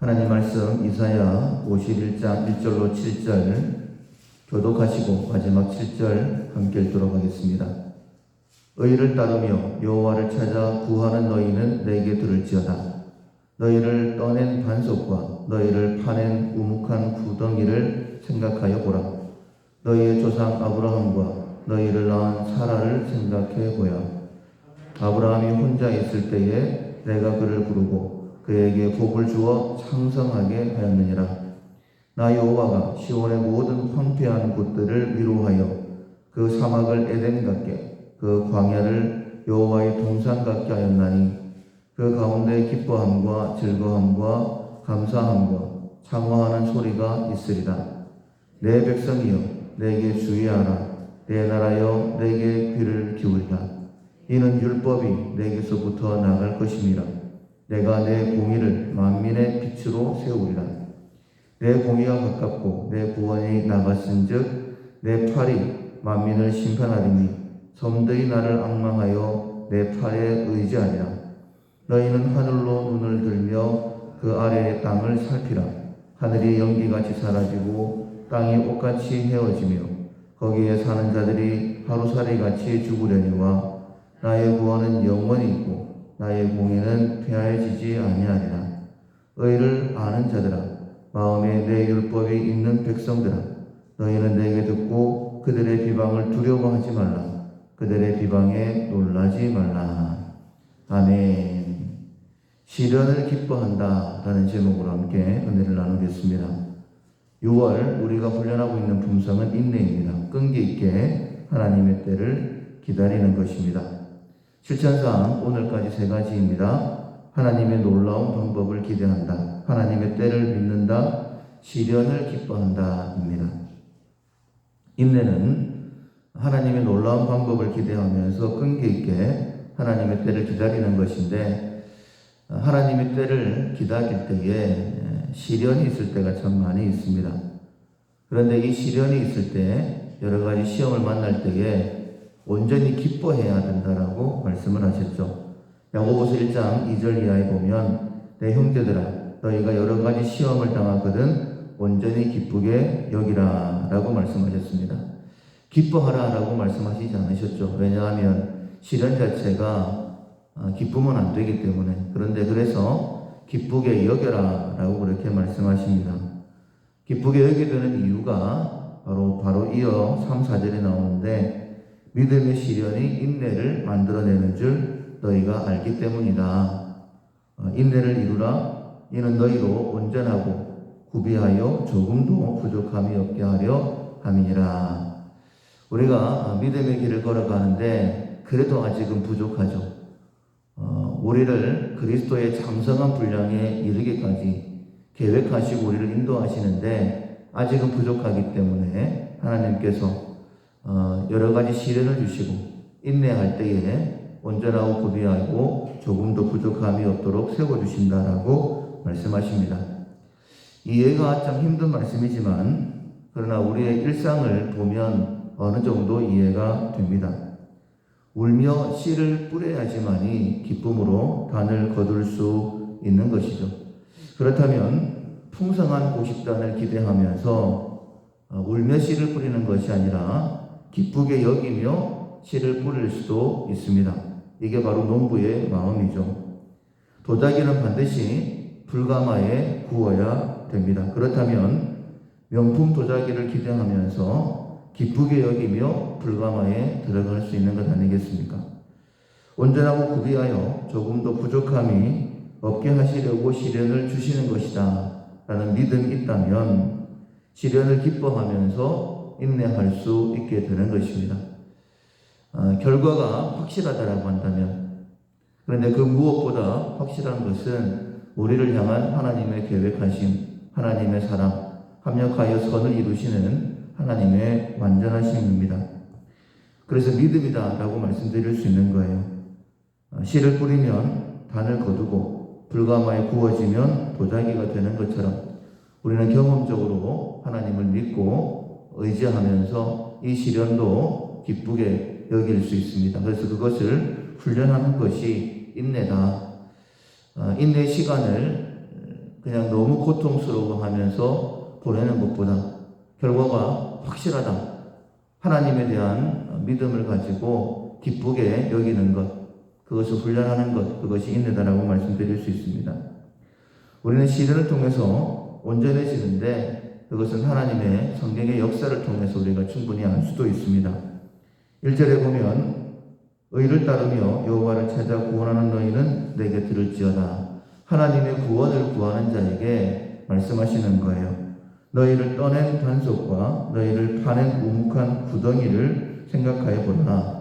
하나님 말씀 이사야 51장 1절로 7절 교독하시고 마지막 7절 함께 읽도록 하겠습니다. 의를 따르며 여호와를 찾아 구하는 너희는 내게 들을지어다. 너희를 떠낸 반석과 너희를 파낸 우묵한 구덩이를 생각하여 보라. 너희의 조상 아브라함과 너희를 낳은 사라를 생각해 보여. 아브라함이 혼자 있을 때에 내가 그를 부르고 그에게 복을 주어 창성하게 하였느니라. 나 여호와가 시온의 모든 황폐한 곳들을 위로하여 그 사막을 에덴 같게 그 광야를 여호와의 동산 같게 하였나니 그 가운데 기뻐함과 즐거움과 감사함과 창화하는 소리가 있으리라. 내 백성이여 내게 주의하라. 내 나라여 내게 귀를 기울이라. 이는 율법이 내게서부터 나갈 것임이라. 내가 내 공의를 만민의 빛으로 세우리라. 내 공의가 가깝고 내 구원이 나갔은즉 내 팔이 만민을 심판하리니 섬들이 나를 악망하여 내 팔에 의지하리라. 너희는 하늘로 눈을 들며 그 아래의 땅을 살피라. 하늘이 연기같이 사라지고 땅이 옷같이 헤어지며 거기에 사는 자들이 하루살이같이 죽으려니와 나의 구원은 영원히 있고 나의 공의는 폐하여지지 아니하리라. 의를 아는 자들아 마음에 내 율법이 있는 백성들아 너희는 내게 듣고 그들의 비방을 두려워하지 말라. 그들의 비방에 놀라지 말라. 아멘. 시련을 기뻐한다 라는 제목으로 함께 은혜를 나누겠습니다. 6월 우리가 훈련하고 있는 품성은 인내입니다. 끈기 있게 하나님의 때를 기다리는 것입니다. 실천상 오늘까지 세 가지입니다. 하나님의 놀라운 방법을 기대한다. 하나님의 때를 믿는다. 시련을 기뻐한다입니다. 인내는 하나님의 놀라운 방법을 기대하면서 끈기 있게 하나님의 때를 기다리는 것인데 하나님의 때를 기다릴 때에 시련이 있을 때가 참 많이 있습니다. 그런데 이 시련이 있을 때 여러 가지 시험을 만날 때에 온전히 기뻐해야 된다라고 말씀을 하셨죠. 야고보서 1장 2절 이하에 보면 내 형제들아 너희가 여러 가지 시험을 당하거든 온전히 기쁘게 여기라라고 말씀하셨습니다. 기뻐하라라고 말씀하시지 않으셨죠. 왜냐하면 시련 자체가 아, 기쁘면 안 되기 때문에 그런데 그래서 기쁘게 여겨라라고 그렇게 말씀하십니다. 기쁘게 여기게 되는 이유가 바로 바로 이어 3, 4절에 나오는데 믿음의 시련이 인내를 만들어내는 줄 너희가 알기 때문이다. 어, 인내를 이루라 이는 너희로 온전하고 구비하여 조금도 부족함이 없게 하려 함이니라. 우리가 믿음의 길을 걸어가는데 그래도 아직은 부족하죠. 어, 우리를 그리스도의 장성한 분량에 이르기까지 계획하시고 우리를 인도하시는데 아직은 부족하기 때문에 하나님께서 어, 여러 가지 시련을 주시고 인내할 때에 온전하고 구비하고 조금도 부족함이 없도록 세워주신다라고 말씀하십니다. 이해가 참 힘든 말씀이지만 그러나 우리의 일상을 보면 어느 정도 이해가 됩니다. 울며 씨를 뿌려야지만이 기쁨으로 단을 거둘 수 있는 것이죠. 그렇다면 풍성한 고식단을 기대하면서 어, 울며 씨를 뿌리는 것이 아니라 기쁘게 여기며 씨를 뿌릴 수도 있습니다. 이게 바로 농부의 마음이죠. 도자기는 반드시 불가마에 구워야 됩니다. 그렇다면 명품 도자기를 기대하면서 기쁘게 여기며 불가마에 들어갈 수 있는 것 아니겠습니까? 온전하고 구비하여 조금도 부족함이 없게 하시려고 시련을 주시는 것이다. 라는 믿음이 있다면 시련을 기뻐하면서 인내할 수 있게 되는 것입니다. 어, 결과가 확실하다라고 한다면 그런데 그 무엇보다 확실한 것은 우리를 향한 하나님의 계획하심, 하나님의 사랑, 합력하여 선을 이루시는 하나님의 완전하심입니다. 그래서 믿음이다라고 말씀드릴 수 있는 거예요. 어, 씨를 뿌리면 단을 거두고 불가마에 구워지면 도자기가 되는 것처럼 우리는 경험적으로 하나님을 믿고 의지하면서 이 시련도 기쁘게 여길 수 있습니다. 그래서 그것을 훈련하는 것이 인내다. 어, 인내 시간을 그냥 너무 고통스러워하면서 보내는 것보다 결과가 확실하다. 하나님에 대한 믿음을 가지고 기쁘게 여기는 것, 그것을 훈련하는 것, 그것이 인내다라고 말씀드릴 수 있습니다. 우리는 시련을 통해서 온전해지는데 그것은 하나님의 성경의 역사를 통해서 우리가 충분히 알 수도 있습니다. 1절에 보면 의를 따르며 여호와를 찾아 구원하는 너희는 내게 들을지어다. 하나님의 구원을 구하는 자에게 말씀하시는 거예요. 너희를 떠낸 반석과 너희를 파낸 우묵한 구덩이를 생각하여 보라.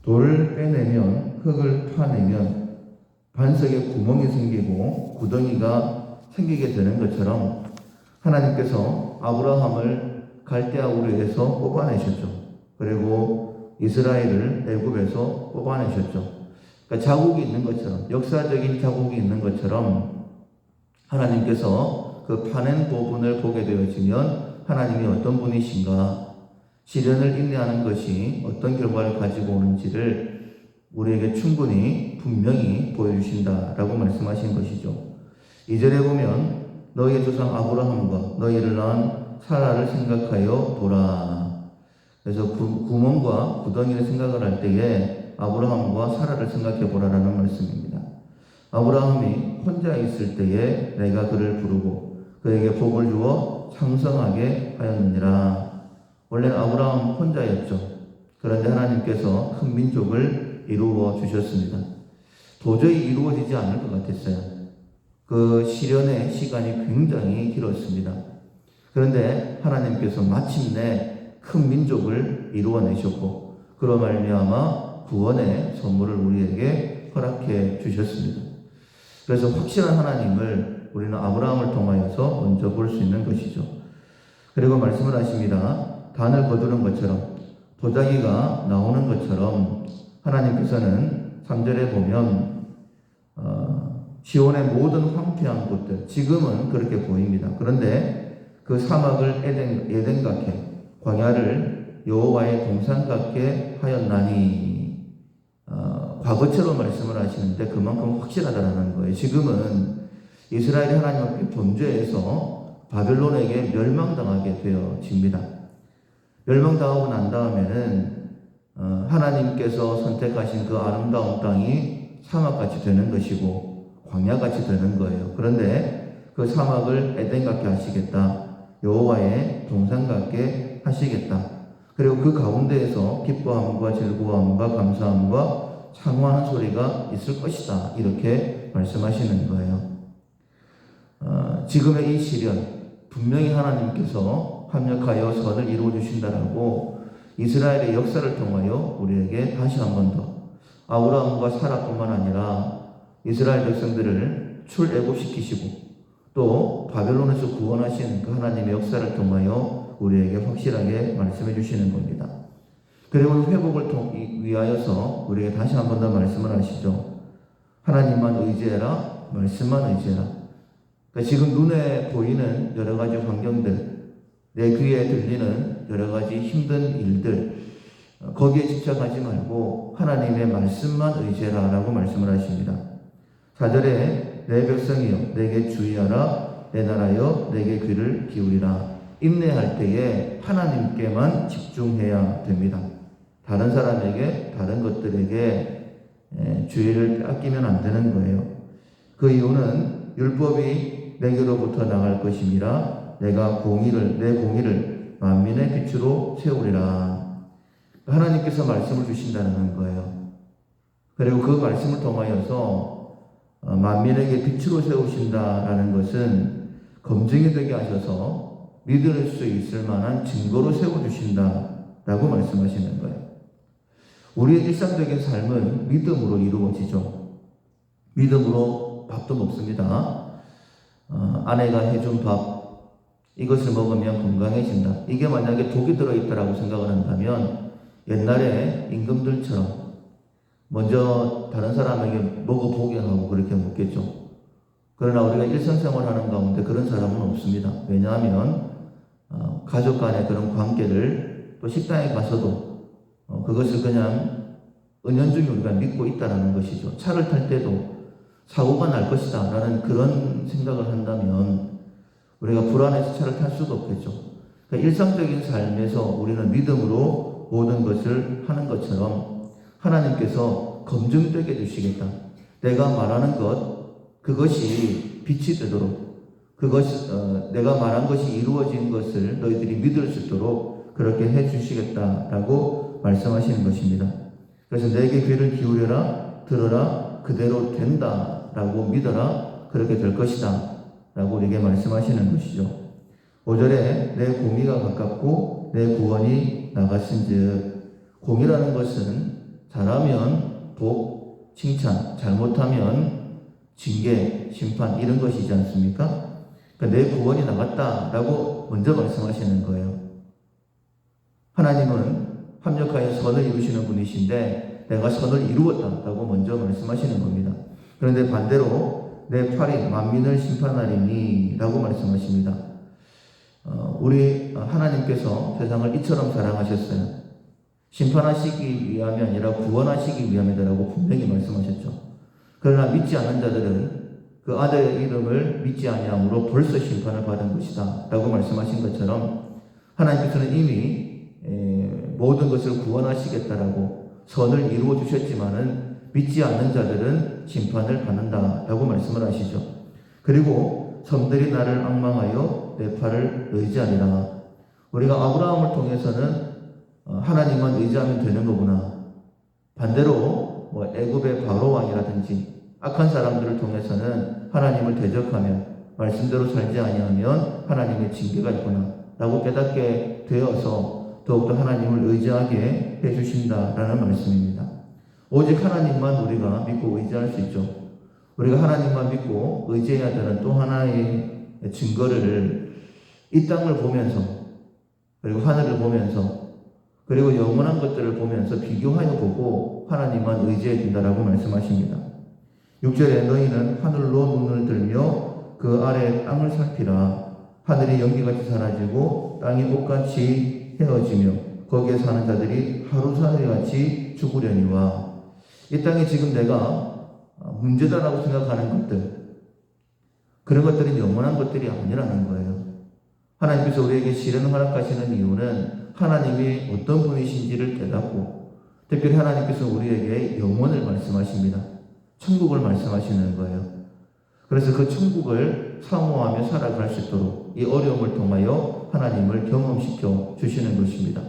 돌을 빼내면 흙을 파내면 반석에 구멍이 생기고 구덩이가 생기게 되는 것처럼 하나님께서 아브라함을 갈대아 우르에서 뽑아내셨죠. 그리고 이스라엘을 애굽에서 뽑아내셨죠. 그러니까 자국이 있는 것처럼 역사적인 자국이 있는 것처럼 하나님께서 그 파낸 부분을 보게 되어지면 하나님이 어떤 분이신가 시련을 인내하는 것이 어떤 결과를 가지고 오는지를 우리에게 충분히 분명히 보여주신다라고 말씀하신 것이죠. 이절에 보면 너희의 조상 아브라함과 너희를 낳은 사라를 생각하여 보라. 그래서 구, 구멍과 구덩이를 생각을 할 때에 아브라함과 사라를 생각해 보라라는 말씀입니다. 아브라함이 혼자 있을 때에 내가 그를 부르고 그에게 복을 주어 창성하게 하였느니라. 원래는 아브라함 혼자였죠. 그런데 하나님께서 큰 민족을 이루어 주셨습니다. 도저히 이루어지지 않을 것 같았어요. 그 시련의 시간이 굉장히 길었습니다. 그런데 하나님께서 마침내 큰 민족을 이루어내셨고 그로 말미암아 구원의 선물을 우리에게 허락해 주셨습니다. 그래서 확실한 하나님을 우리는 아브라함을 통하여서 먼저 볼 수 있는 것이죠. 그리고 말씀을 하십니다. 단을 거두는 것처럼 도자기가 나오는 것처럼 하나님께서는 3절에 보면 어, 시온의 모든 황폐한 곳들 지금은 그렇게 보입니다. 그런데 그 사막을 에덴 에덴 같게 광야를 여호와의 동산 같게 하였나니 어, 과거처럼 말씀을 하시는데 그만큼 확실하다라는 거예요. 지금은 이스라엘이 하나님 앞에 범죄해서 바벨론에게 멸망당하게 되어집니다. 멸망당하고 난 다음에는 어, 하나님께서 선택하신 그 아름다운 땅이 사막같이 되는 것이고 광야같이 되는 거예요. 그런데 그 사막을 에덴 같게 하시겠다. 여호와의 동산 같게 하시겠다. 그리고 그 가운데에서 기뻐함과 즐거움과 감사함과 창호하는 소리가 있을 것이다. 이렇게 말씀하시는 거예요. 어, 지금의 이 시련 분명히 하나님께서 합력하여 선을 이루어 주신다라고 이스라엘의 역사를 통하여 우리에게 다시 한 번 더 아브라함과 사라뿐만 아니라 이스라엘 백성들을 출애굽시키시고 또 바벨론에서 구원하신 그 하나님의 역사를 통하여 우리에게 확실하게 말씀해 주시는 겁니다. 그리고 회복을 통, 위하여서 우리에게 다시 한 번 더 말씀을 하시죠. 하나님만 의지해라, 말씀만 의지해라. 그러니까 지금 눈에 보이는 여러 가지 환경들, 내 귀에 들리는 여러 가지 힘든 일들, 어, 거기에 집착하지 말고 하나님의 말씀만 의지해라 라고 말씀을 하십니다. 4절에 내 백성이여 내게 주의하라 내 나라여 내게 귀를 기울이라 인내할 때에 하나님께만 집중해야 됩니다. 다른 사람에게 다른 것들에게 주의를 빼앗기면 안 되는 거예요. 그 이유는 율법이 내게로부터 나갈 것임이라 내가 공의를 내 공의를 만민의 빛으로 세우리라. 하나님께서 말씀을 주신다는 거예요. 그리고 그 말씀을 통하여서 어, 만민에게 빛으로 세우신다라는 것은 검증이 되게 하셔서 믿을 수 있을 만한 증거로 세워주신다라고 말씀하시는 거예요. 우리의 일상적인 삶은 믿음으로 이루어지죠. 믿음으로 밥도 먹습니다. 어, 아내가 해준 밥, 이것을 먹으면 건강해진다. 이게 만약에 독이 들어있다라고 생각을 한다면 옛날에 임금들처럼 먼저 다른 사람에게 먹어보게 하고 그렇게 먹겠죠. 그러나 우리가 일상생활 하는 가운데 그런 사람은 없습니다. 왜냐하면 어, 가족 간의 그런 관계를 또 식당에 가서도 어, 그것을 그냥 은연중에 우리가 믿고 있다라는 것이죠. 차를 탈 때도 사고가 날 것이다 라는 그런 생각을 한다면 우리가 불안해서 차를 탈 수가 없겠죠. 그러니까 일상적인 삶에서 우리는 믿음으로 모든 것을 하는 것처럼 하나님께서 검증되게 해주시겠다. 내가 말하는 것, 그것이 빛이 되도록, 그것이, 어, 내가 말한 것이 이루어진 것을 너희들이 믿을 수 있도록 그렇게 해 주시겠다라고 말씀하시는 것입니다. 그래서 내게 귀를 기울여라, 들어라, 그대로 된다라고 믿어라, 그렇게 될 것이다. 라고 우리에게 말씀하시는 것이죠. 5절에 내 공의가 가깝고 내 구원이 나갔은 즉 공의라는 것은 잘하면 복, 칭찬, 잘못하면 징계, 심판 이런 것이지 않습니까? 그러니까 내 구원이 나갔다라고 먼저 말씀하시는 거예요. 하나님은 합력하여 선을 이루시는 분이신데 내가 선을 이루었다라고 먼저 말씀하시는 겁니다. 그런데 반대로 내 팔이 만민을 심판하리니라고 말씀하십니다. 어, 우리 하나님께서 세상을 이처럼 사랑하셨어요. 심판하시기 위함이 아니라 구원하시기 위함이다라고 분명히 말씀하셨죠. 그러나 믿지 않는 자들은 그 아들의 이름을 믿지 아니함으로 벌써 심판을 받은 것이다 라고 말씀하신 것처럼 하나님께서는 이미 모든 것을 구원하시겠다라고 선을 이루어 주셨지만은 믿지 않는 자들은 심판을 받는다 라고 말씀을 하시죠. 그리고 섬들이 나를 악망하여 내 팔을 의지하리라. 우리가 아브라함을 통해서는 어, 하나님만 의지하면 되는 거구나. 반대로 뭐 애굽의 바로 왕이라든지 악한 사람들을 통해서는 하나님을 대적하면 말씀대로 살지 아니하면 하나님의 징계가 있구나라고 깨닫게 되어서 더욱더 하나님을 의지하게 해주신다라는 말씀입니다. 오직 하나님만 우리가 믿고 의지할 수 있죠. 우리가 하나님만 믿고 의지해야 되는 또 하나의 증거를 이 땅을 보면서 그리고 하늘을 보면서 그리고 영원한 것들을 보면서 비교하여 보고 하나님만 의지해야 된다라고 말씀하십니다. 6절에 너희는 하늘로 눈을 들며 그 아래 땅을 살피라 하늘이 연기같이 사라지고 땅이 옷같이 헤어지며 거기에 사는 자들이 하루살이같이 죽으려니와 이 땅에 지금 내가 문제다라고 생각하는 것들 그런 것들이 영원한 것들이 아니라는 거예요. 하나님께서 우리에게 시련을 허락하시는 이유는 하나님이 어떤 분이신지를 깨닫고 특별히 하나님께서 우리에게 영원을 말씀하십니다. 천국을 말씀하시는 거예요. 그래서 그 천국을 사모하며 살아갈 수 있도록 이 어려움을 통하여 하나님을 경험시켜 주시는 것입니다.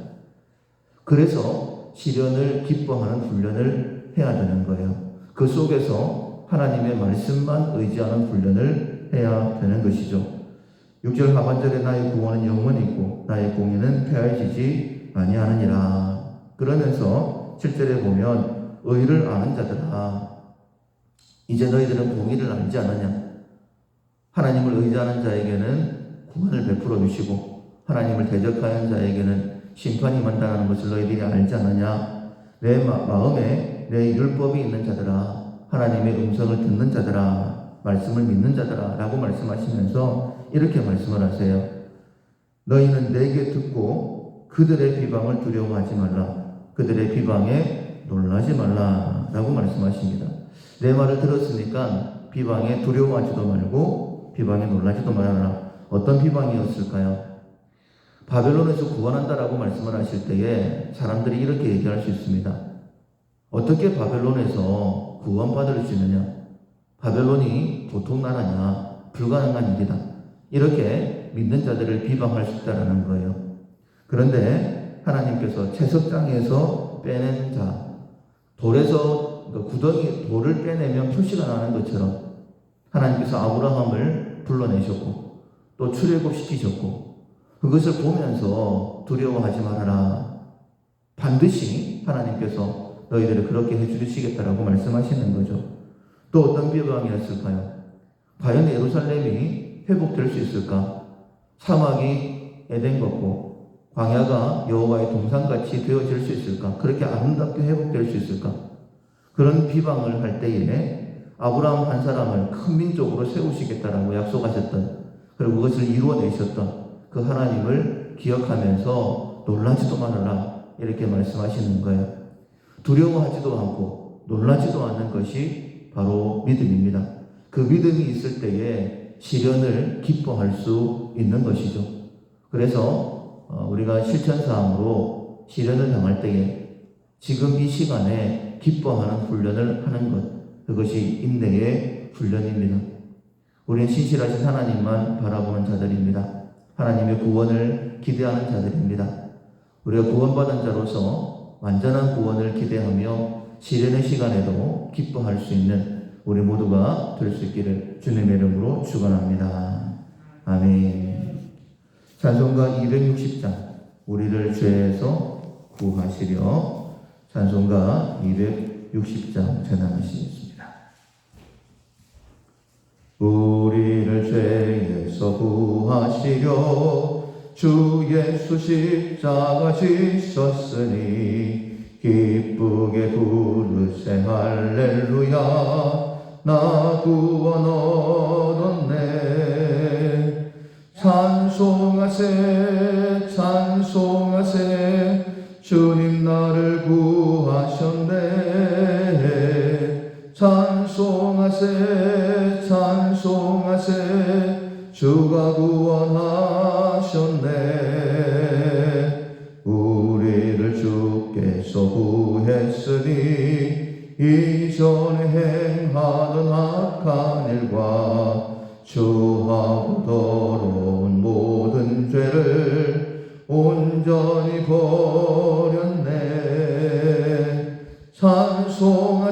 그래서 시련을 기뻐하는 훈련을 해야 되는 거예요. 그 속에서 하나님의 말씀만 의지하는 훈련을 해야 되는 것이죠. 6절 하반절에 나의 구원은 영원히 있고 나의 공의는 폐하여지지 아니하느니라. 그러면서 7절에 보면 의를 아는 자들아 이제 너희들은 공의를 알지 않느냐? 하나님을 의지하는 자에게는 구원을 베풀어 주시고 하나님을 대적하는 자에게는 심판이 만다는 것을 너희들이 알지 않느냐? 내 마, 마음에 내 율법이 있는 자들아 하나님의 음성을 듣는 자들아 말씀을 믿는 자들아 라고 말씀하시면서 이렇게 말씀을 하세요. 너희는 내게 듣고 그들의 비방을 두려워하지 말라. 그들의 비방에 놀라지 말라. 라고 말씀하십니다. 내 말을 들었으니까 비방에 두려워하지도 말고 비방에 놀라지도 말아라. 어떤 비방이었을까요? 바벨론에서 구원한다라고 말씀을 하실 때에 사람들이 이렇게 얘기할 수 있습니다. 어떻게 바벨론에서 구원받을 수 있느냐? 바벨론이 보통 나라냐? 불가능한 일이다. 이렇게 믿는 자들을 비방할 수 있다라는 거예요. 그런데 하나님께서 채석장에서 빼낸 자, 돌에서 그 구덩이 돌을 빼내면 표시가 나는 것처럼 하나님께서 아브라함을 불러내셨고 또 출애굽시키셨고 그것을 보면서 두려워하지 말아라. 반드시 하나님께서 너희들을 그렇게 해주시겠다라고 말씀하시는 거죠. 또 어떤 비방이었을까요? 과연 예루살렘이 회복될 수 있을까? 사막이 에덴 같고 광야가 여호와의 동산같이 되어질 수 있을까? 그렇게 아름답게 회복될 수 있을까? 그런 비방을 할 때에 아브라함 한 사람을 큰 민족으로 세우시겠다라고 약속하셨던 그리고 그것을 이루어내셨던 그 하나님을 기억하면서 놀라지도 말아라 이렇게 말씀하시는 거예요. 두려워하지도 않고 놀라지도 않는 것이 바로 믿음입니다. 그 믿음이 있을 때에 시련을 기뻐할 수 있는 것이죠. 그래서 어, 우리가 실천사항으로 시련을 당할 때에 지금 이 시간에 기뻐하는 훈련을 하는 것, 그것이 인내의 훈련입니다. 우리는 신실하신 하나님만 바라보는 자들입니다. 하나님의 구원을 기대하는 자들입니다. 우리가 구원받은 자로서 완전한 구원을 기대하며 시련의 시간에도 기뻐할 수 있는 우리 모두가 될 수 있기를 주님의 이름으로 축원합니다. 아멘. 찬송가 260장 우리를 죄에서 구하시려 찬송가 260장 전함하시겠습니다. 우리를 죄에서 구하시려 주 예수 십자가 지셨으니 기쁘게 부르세 할렐루야 나 구원 얻었네. 찬송하세 찬송하세. 주님 나를 구하셨네. 찬송하세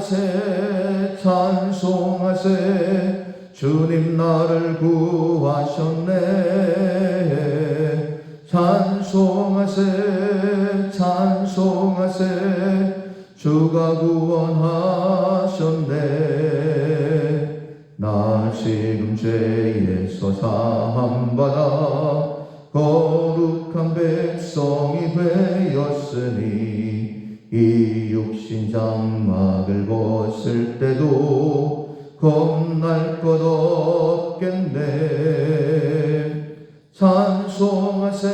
찬송하세 찬송하세. 주님 나를 구하셨네. 찬송하세 찬송하세. 주가 구원하셨네. 나 지금 죄에서 사함받아 거룩한 백성이 되었으니 이 육신 장막을 벗을 때도 겁날 것 없겠네. 찬송하세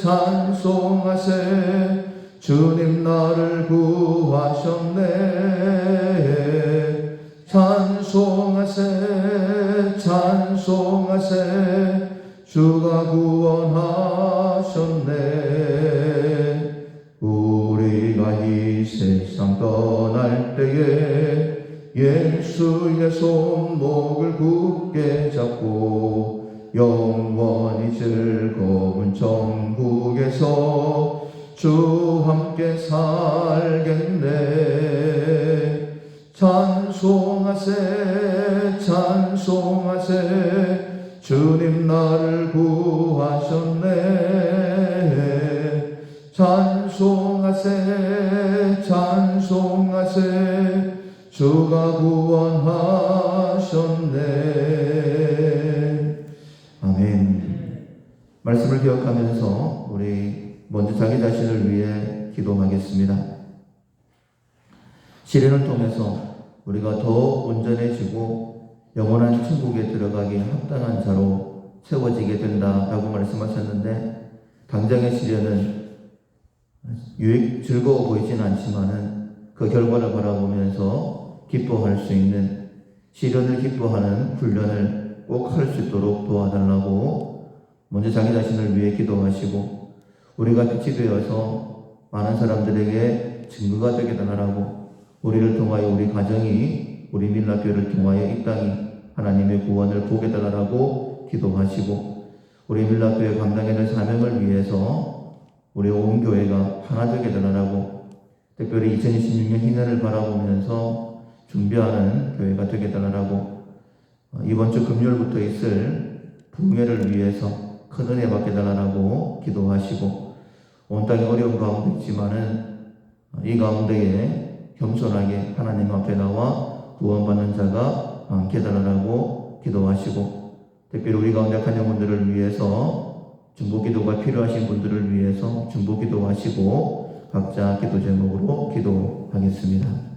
찬송하세. 주님 나를 구하셨네. 찬송하세 찬송하세. 주가 구원하셨네 때에 예수의 손목을 굳게 잡고 영원히 즐거운 천국에서 주 함께 살겠네. 찬송하세 찬송하세. 주 주가 구원하셨네. 아멘. 말씀을 기억하면서 우리 먼저 자기 자신을 위해 기도하겠습니다. 시련을 통해서 우리가 더 온전해지고 영원한 천국에 들어가기 합당한 자로 세워지게 된다라고 말씀하셨는데 당장의 시련은 유익 즐거워 보이진 않지만은 그 결과를 바라보면서 기뻐할 수 있는 시련을 기뻐하는 훈련을 꼭 할 수 있도록 도와달라고 먼저 자기 자신을 위해 기도하시고 우리가 빛이 되어서 많은 사람들에게 증거가 되게 달라고 우리를 통하여 우리 가정이 우리 밀라교를 통하여 이 땅이 하나님의 구원을 보게 달라고 기도하시고 우리 밀라교회 감당해야 될 사명을 위해서 우리 온 교회가 하나 되게 달라고 특별히 2026년 희년을 바라보면서 준비하는 교회가 되게 달라고 어, 이번 주 금요일부터 있을 부흥회를 위해서 큰 은혜 받게 달라고 기도하시고 온 땅이 어려운 가운데 있지만은 어, 이 가운데에 겸손하게 하나님 앞에 나와 구원받는 자가 많게 달라고 기도하시고 특별히 우리 가운데 약한 영혼들을 위해서 중보 기도가 필요하신 분들을 위해서 중보 기도하시고 각자 기도 제목으로 기도하겠습니다.